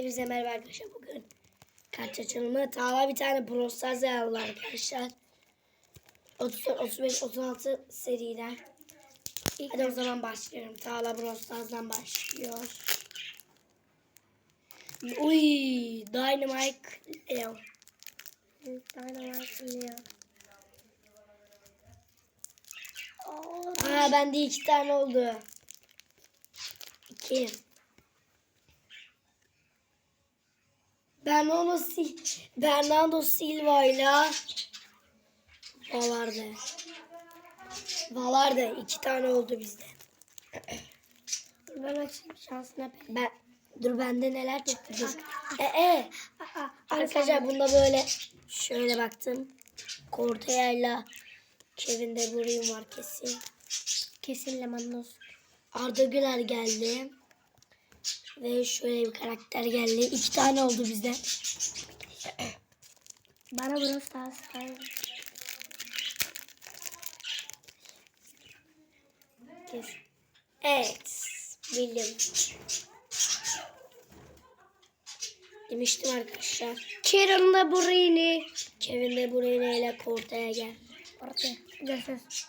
Hepinize merhaba arkadaşlar. Bugün kart açılımı. Tağla bir tane Brostaz aldı arkadaşlar. 34, 35, 36 seriler. Hadi o zaman başlıyorum. Tağla Brostaz'dan başlıyor. Uy, Dynamite Leo. Dynamite Leo. Aa bende iki tane oldu. İki. Bernardo, Sil Bernardo Silva ile Valerde. Valerde iki tane oldu bizde. Ben açayım şansına. Ben dur bende neler çıktı dur. E, e. Arkadaşlar bunda böyle şöyle baktım. Corteya'yla Kevin De Bruyne var kesin. Kesin Lewandowski. Arda Güler geldi. Ve şöyle bir karakter geldi. İki tane oldu bizde. Bana burası daha. Kesin. Evet. Bildim. Demiştim arkadaşlar. Kieran De Bruyne. Kevin De Bruyne ile Cortaya gel. Ortaya. Görüşürüz.